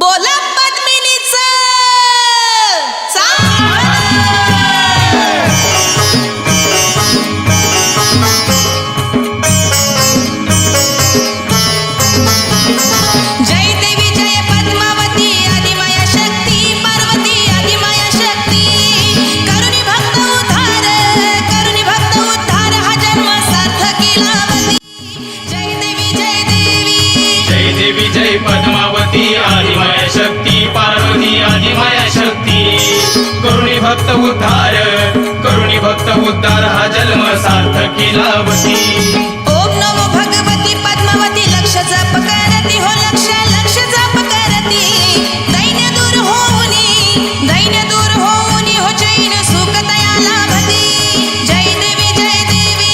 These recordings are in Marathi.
बोला उद्धार हा जन्म सार्थकी लावती ओम नमो भगवती पद्मावती लक्ष जप करती हो लक्ष लक्ष जप करती. दैन्य दूर होऊनी दैन्य दूर होऊनी हो चैन सुख दया लाभती. जय देवी जय देवी.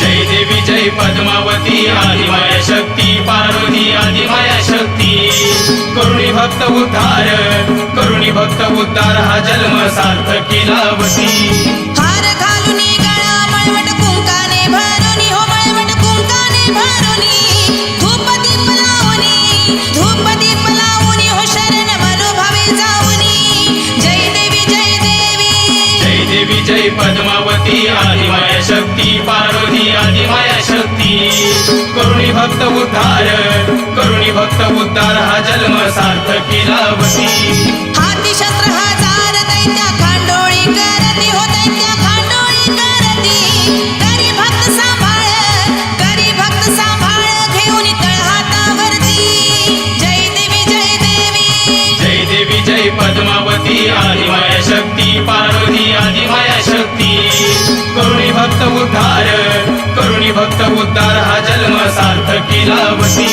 जय देवी जय पद्मावती आदिमाया शक्ती पार्वती आदिमाया शक्ती. करुणी भक्त उद्धार करुणी भक्त उद्धार हा जन्म सार्थकी लावती जय देवी जय देवी. जय देवी जय पद्मावती आदिमाया शक्ती पार्वती आदिमाया शक्ती. करुणी भक्त उद्धार करुणी भक्त उद्धार हा जन्म सार्थकी लावती हाती शस्त्र हजार दैत्या उद्धार. करुणी भक्त उद्धार हा जन्म सार्थकी लावती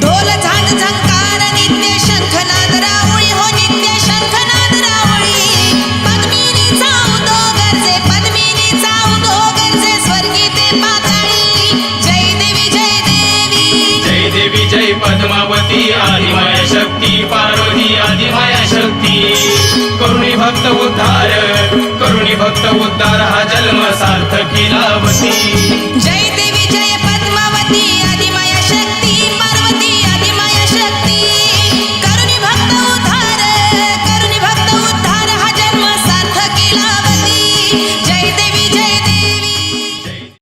ढोल झांज झंकार नित्य शंखनाद रावळी हो नित्य शंखनाद चावतो गरजे गरजे स्वर्गी ते पाताळी. जय देवी जय देवी. जय देवी जय पद्मावती आदिमाया शक्ती पार्वती आदिमाया शक्ती. करुणी भक्त उद्धार. करुणी भक्त उद्धार हा जन्म सार्थ केला वती